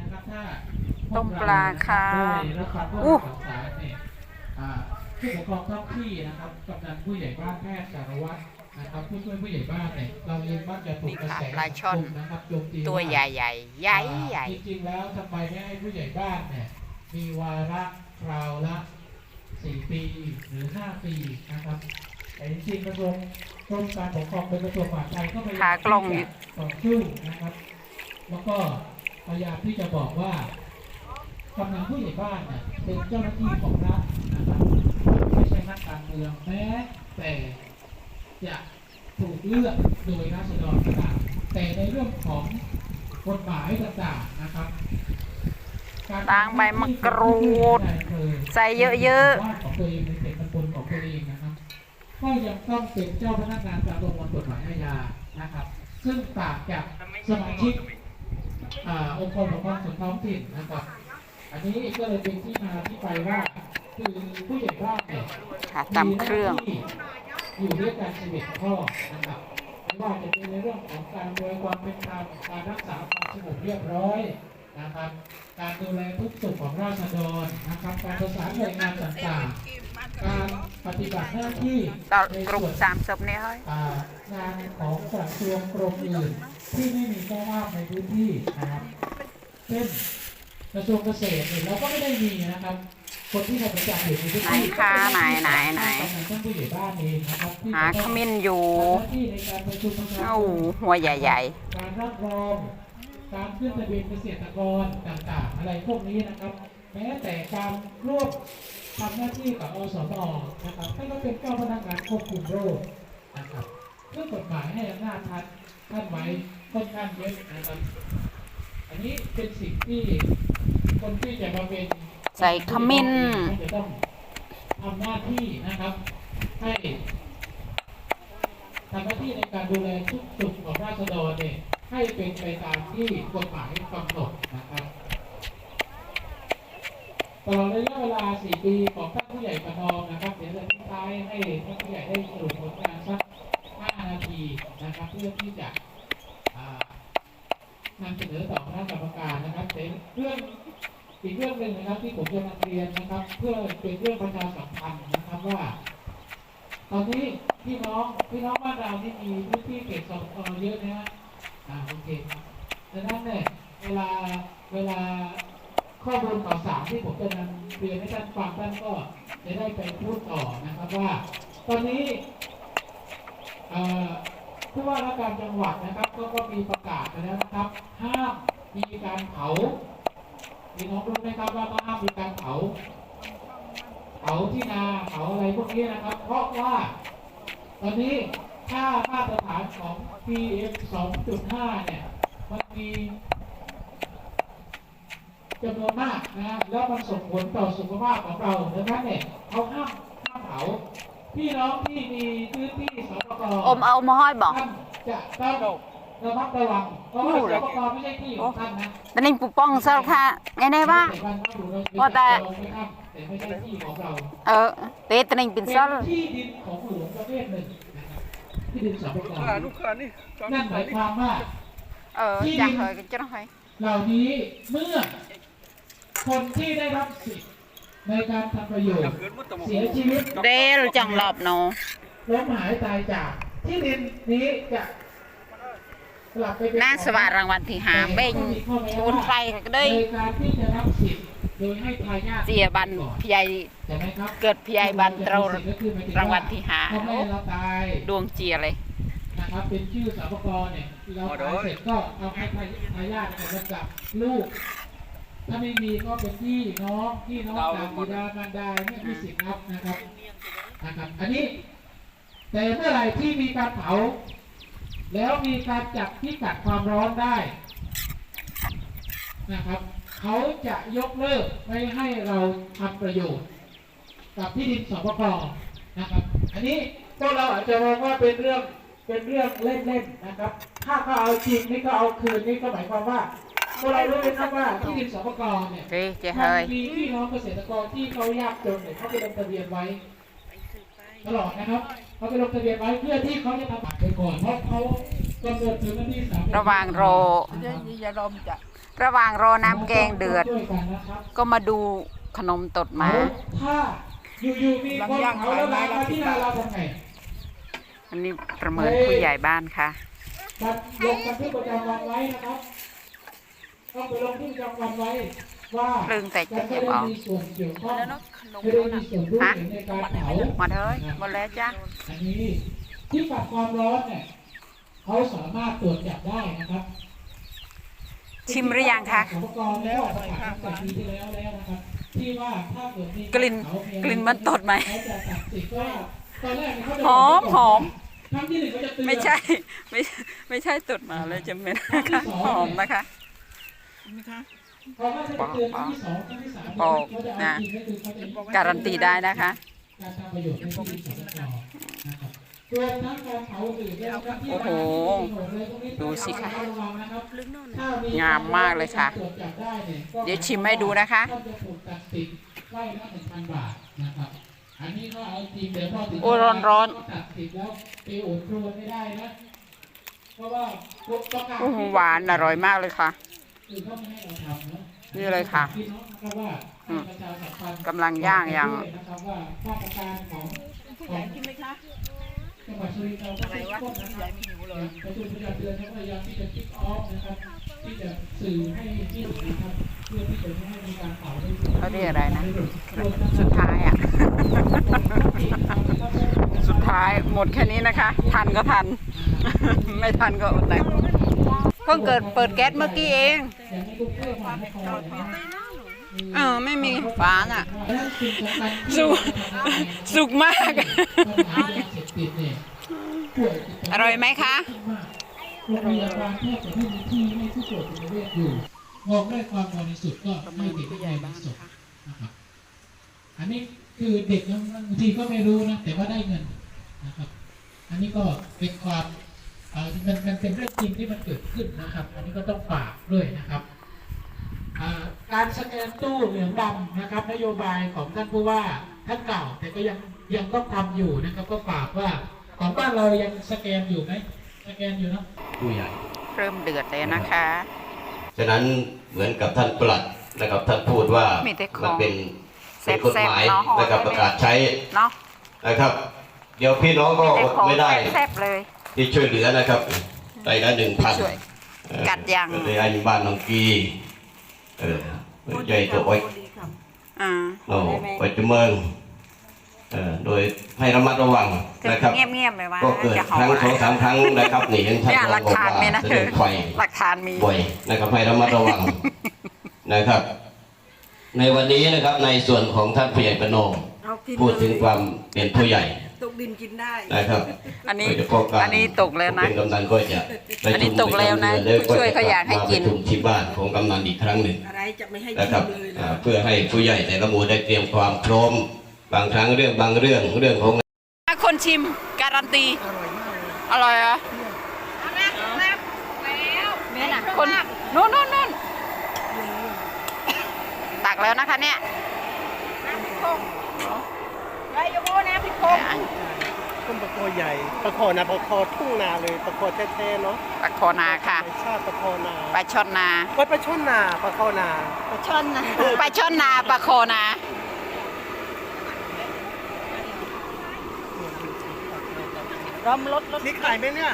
นะครับถ้าต้มปลาค่ะได้รับความร่วมอู้มือของศาลเนี่ยอ่าผู้ปกครองท้องที่นะครับกำนันผู้ใหญ่บ้านแพทย์สารวัตรนะครับผู้ช่วยผู้ใหญ่บ้านเนี่ยเราเองมักจะถูกกระแสนี่ค่ะปลาช่อนสังคมนะครับโจมตีตัวาใหญ่ใหญ่ๆใหญ่ใหญ่จริงๆแล้วทำไมไม่ให้ผู้ใหญ่บ้านเนี่ยมีวาระคราวละสี่ปีหรือห้าปีนะครับแต่จริงๆกระทรวงกรมการปกครองเป็นกระทรวงมหาดไทยก็พยายามขากล้องอยู่ที่จะต่อสู้นะครับ แล้วก็ พยายามที่จะบอกว่ากำนันผู้ใหญ่บ้านเนี่ยเป็นเจ้าหน้าที่ของรัฐนะครับไม่ใช่นักการเมืองแม้แต่จะถูกเลือกโดยราษฎรก็ตามแต่ในเรื่องของกฎหมายต่างๆนะครับกรล้างใบมะกรูดใส่เยอะๆบ้านของตัวเองในเขตตำบลของตัวเองนะครับก็ยังต้องเป็นเจ้าพนักงานตามประมวลกฎหมายอาญานะครับ ซึ่งต่างจากสมาชิก อ่าองค์กรปกครองส่วนท้องถิ่นนะครับ อันนี้ก็เลยเป็นที่มาที่ไปว่าคือผู้ใหญ่บ้านเนี่ยค่ะตำเครื่องมีหน้าที่อยู่ด้วยกันชีวิตข้อนะครับไม่ว่าจะเป็นในเรื่องของการดูแลความเป็นธรรมการรักษาความสงบเรียบร้อยนะครับ การดูแลทุกสุขของราษฎรนะครับ การประสานหน่วยงานต่างๆ การปฏิบัติหน้าที่เราในกลุ่มส่วนสามศพนี่เฮ้ยอ่างานของกระทรวงกรมอื่นที่ไม่มีเจ้าภาพในพื้นที่นะครับเช่นกระทรวงเกษตรเนี่ยเราก็ไม่ได้มีนะครับ คนที่ทำประจำอยู่ในพื้นไหนที่คะไหนไหนไหนท่านผู้ใหญ่บ้านเองนะครับที่หาจะขต้องมิ้นอยู่ทำหน้าที่ในการประชุมประชาเอ้าชนหัวใหญ่ใหญ่การรับรองการขึ้นทะเบียนเกษตรกรต่างๆ อะไรพวกนี้นะครับ แม้แต่การร่วมทำหน้าที่กับอสมนะครับท่านก็เป็นเจ้าพนักงานควบคุมโรคนะครับเรื่องกฎหมายให้อำนาจท่านท่านไว้ค่อนข้างเยอะนะครับ อันนี้เป็นสิ่งที่คนที่จะมาเป็นใส่ขมิ้นจะต้องทำหน้าที่นะครับ ให้ทำหน้าที่ในการดูแลทุกสุขของราษฎรเนี่ยให้เป็นไปตามที่กฎหมายกำหนดนะครับต ลอดระยะเวลา 4 ปีของท่านผู้ใหญ่ประนอมนะครับ เดี๋ยวจะทิ้งท้ายให้ท่านผู้ใหญ่ได้สรุปผลงานสัก 5 นาทีนะครับ เพื่อที่จะนำเสนอต่อคณะกรรมการนะครับแต่เรื่องอีกเรื่องหนึ่งนะครับที่ผมจะมาเรียนนะครับ เพื่อเป็นเรื่องประชาสัมพันธ์นะครับว่า ตอนนี้พี่น้องพี่น้องบ้านเรานี่มีพื้นที่เขตสอบเยอะนะฮะอ่าโอเคครับดังนั้นเนี่ยเวลาเวลา ข้อมูลข่าวสารที่ผมจะนำเรียนให้ท่านฟังท่านก็จะได้ไปพูดต่อนะครับว่า ตอนนี้ผู้ว่าราชการจังหวัดนะครับ ก็ก็มีประกาศไปแล้วนะครับห้ามมีการเผาพี่น้องรู้ไหมครับว่าห้ามมีการเผาเผาที่นาเผาอะไรพวกนี้นะครับ เพราะว่า ตอนนี้ค่ามาตรฐานของ PM 2.5 เนี่ย มันมี จำนวนมากนะฮะแล้วมันส่งผลต่อสุขภาพของเราดังนั้นเนี่ยเขาห้ามห้ามเผาพี่น้องที่มีพื้นที่สปกอมเอามาห้อยบอกท่านจะต้องระมัดระวังเพราะว่าสปกไม่ใช่ที่ของท่านนะตอนนี้ปุป้องเซลค่ะไงไงบ้างว่าแต่แต่ไม่ใช่ที่ของเราเออเตะตอนนี้เป็นเป็นเซลที่ดินของหลวงประเภทหนึ่งนะครับที่ดินสปกอ่าลูกค้านี่จอนั่นหมายความว่าเออจังเลยกันจังเลยเหล่านี้เมื่อ คนที่ได้รับสิทธิ์ในการทำประโยชน์เกินมุดตะมเสียชีวิตเดลจังหลอบเนาะล้มหายตายจาก ที่ดินนี้จะกลับไปเป็น่าสว่างรางวัลที่หาเบ่งปูนไฟก็ได้ในการที่จะรับสิทธิ์โดยให้ทายาทเสียบันพยายใช่ไหมครับเกิดพยายบันเรารางวัลที่หาพ่อแม่เราตายดวงเจียเลยนะครับเป็นชื่อสปกเนี่ยเราตายเสร็จก็เอาให้ทายาทไปกับลูก ถ้าไม่มีก็เป็นพี่น้องพี่น้องต่างบิดามารดาไม่ยมีสิทธิ์รับนะครับนะครับ อันนี้ แต่เมื่อไหร่ที่มีการเผา แล้วมีการจับพิกัดความร้อนได้นะครับเขาจะยกเลิกไม่ให้เราทำประโยชน์ กับที่ดินสปกนะครับ อันนี้พวกเราอาจจะมองว่าเป็นเรื่องเป็นเรื่องเล่นๆนะครับ ถ้าเขาเอาจริงนี่ก็เอาคืนนี่ก็หมายความว่า พวกเรารู้ไหมครับว่าที่ดินสปกเนี่ยเฮ้ยเจ๊มัเฮ้ยนมีพี่น้องเกษตรกรที่เขายากจนเนี่ยเขาไปลงทะเบียนไว้ ตลอดนะครับเขาไปลงทะเบียนไว้เพื่อที่เขาจะทำบัตรไปก่อนเพราะเขากำหนดถึงวันที่สามระหว่างรออย่าดมจ้ะระหว่างรอน้ำแกงเดือด ช่วยกันนะครับ ก็มาดูขนมตดหมาแล้วถ้าอยู่ๆมีคนเผาแล้วลามมาที่นาเราทำไงอันนี้ประเมินผู้ใหญ่บ้านค่ะบันลงบันทึกประจำวันไว้นะครับ ต้องไปลงบันทึกประจำวันไว้ว่าเรื่องแต่จะเก็บเอาไม่ได้มีส่วนเกี่ยวข้องไม่ได้มีส่วนรู้เห็นในการเผาหมดเลยหมดแล้วจ้ะอันนี้ที่ปรับความร้อนเนี่ยเขาสามารถตรวจจับได้นะครับ ชิมหรือยังคะอุปกรณ์แล้วประกาศตั้งแต่ปีที่แล้วแล้วนะครับ ที่ว่าถ้าเกิดมีกลิ่นเผาเกลิ่นมันตดไหมเขาจะตัดสิทธิ์ว่าตอนแรกเนี่ยเขาจะหอมหอมครั้งที่หนึ่งเขาจะเตือนไม่ใช่ ไม่ไม่ใช่ตดหมาเลยจะเหม็นนะคะหอมนะคะ เพราะว่าถ้าจะเตือนครั้งที่สองครั้งที่สามบอกเขาจะเอานะจริงก็คือเขาจะการันตีได้นะคะการทำประโยชน์ในที่ดินสปกนะครับรวมทั้งการเผาอื่นด้วยนะครับที่โอ้โหร้านที่มีโหนดเลยตรงนี้ดูสิคะต้องระวังนะครับถ้งามมากเลยค่ะตรวจจับได้เนี่ยก็เดี๋ยวชิมให้ดูนะคะก็จะถูกตัดสิทธิ์ไล่ละหนึ่งพันบาทนะครับอันนี้ก็เอาจริงเดี๋ยวพอถึงโอ้ร้อนๆก็ตัดสิทธิ์แล้วไปโอดครวนไม่ได้นะเพราะว่าประกาศโอ้โหหวานอร่อยมากเลยค่ะ คือเขาไม่ให้เราทำนะนี่เลยค่ะพี่น้องนะครับว่าให้ประชาสัมพันธ์กำลังย่างอย่าง ด้วยนะครับว่ามาตรการของของจังหวัดสุรินทร์เราก็เข้มข้นนะครับอย่างประชุมประจำเดือนเราก็พยายามที่จะคิกออฟนะครับที่จะสื่อให้ที่นะครับเพื่อที่จะไม่ให้มีการเผาเขาเรียกอะไรนะรวมทั้งสุดท้ายอะ สุดท้ายหมดแค่นี้นะคะ ทันก็ทัน ไม่ทันก็อดแหละเพิ่งเกิดเปิดแก๊สเมื่อกี้เองอ่างในกรุงเออไม่มีฝาอะ สุกสุกมาก อร่อยไหมคะโรงพยาบาลแทบจะไม่มีที่ให้ผู้ป่วยจิตเวชอยู่มองด้วยความบริสุทธิ์ก็ไม่เด็กไม่ใหญ่บ้านศพนะครับอันนี้คือเด็กบางทีก็ไม่รู้นะ แต่ว่าได้เงินนะครับ อันนี้ก็เป็นความ มันมันเป็นเรื่องจริงที่มันเกิดขึ้นนะครับ อันนี้ก็ต้องฝากด้วยนะครับอ่าการสแกนตู้เหลืองดำนะครับ นโยบายของท่านผู้ว่าท่านเก่า แต่ก็ยังยังต้องทำอยู่นะครับ ก็ฝากว่าของบ้านเรายังสแกนอยู่ไหมสแกนอยู่เนอะผู้ใหญ่เริ่มเดือดเลยนะคะฉะนั้นเหมือนกับท่านปลัดนะครับท่านพูดว่ามีแต่ของมันเป็นแซ่บๆเป็นกฎหมายเนาะนะครับห่อได้ไหมประกาศใช้เนาะนะครับ เดี๋ยวพี่น้องก็แต่อดของไม่ได้แซ่บๆเลย ที่ช่วยเหลือนะครับไปละหนึ่งพันช่วยกัดยังในอันบ้านน้องกีเออใหญ่ตัวอ้อยอ่าโอ้ไปจุเมืองเออโดยให้ระมัดระวังจะนะครับเงียบๆเลยว่าก็เกิดจะหอครั้งมสองสามครั้งนะครับนี่เห็นท่านเนี่ยรหอลังกบอกฐานว่ามีนะแสดงไฟหลักฐานมีบ่อยนะครับให้ระมัดระวังนะครับ ในวันนี้นะครับในส่วนของท่านผู้ใหญ่ประโนมเอากินพูดถึงเลยความเป็นผู้ใหญ่ ตกดินกินได้นะครับอันนี้โดยเฉพาะการอันนี้ตกแล้วนะเป็นกำนันก็จะประอันนี้ชุมตกแล้วนะใการผู้ช่วยเขาอยากให้กินมาประชุมที่บ้านของกำนันอีกครั้งหนึ่ง อะไรจะไม่ให้กินะนครับเลยอ่านะเพื่อให้ผู้ใหญ่แต่ละหมู่ได้เตรียมความพร้อม บางครั้งเรื่องบางเรื่องเรื่องของคนชิมการันตี อร่อยมากเลยอร่อยเหรอนี่นะคนนู่นนู่นนู่นตักแล้วนะคะเนี่ย ได้ยโบนะพี่โคงต้นตะโคใหญ่ตะโคนะตะโคทุ่งนาเลยตะโคแท้ๆเนาะปลาโคนาค่ะ ชาติตะโคนาปลาชอนนาโอ้ยปลาช่อนนาปลาคนาช่อนนะปลาชอนนาปลาโคนารอมรถรถ นี่ขายไหมเนี่ย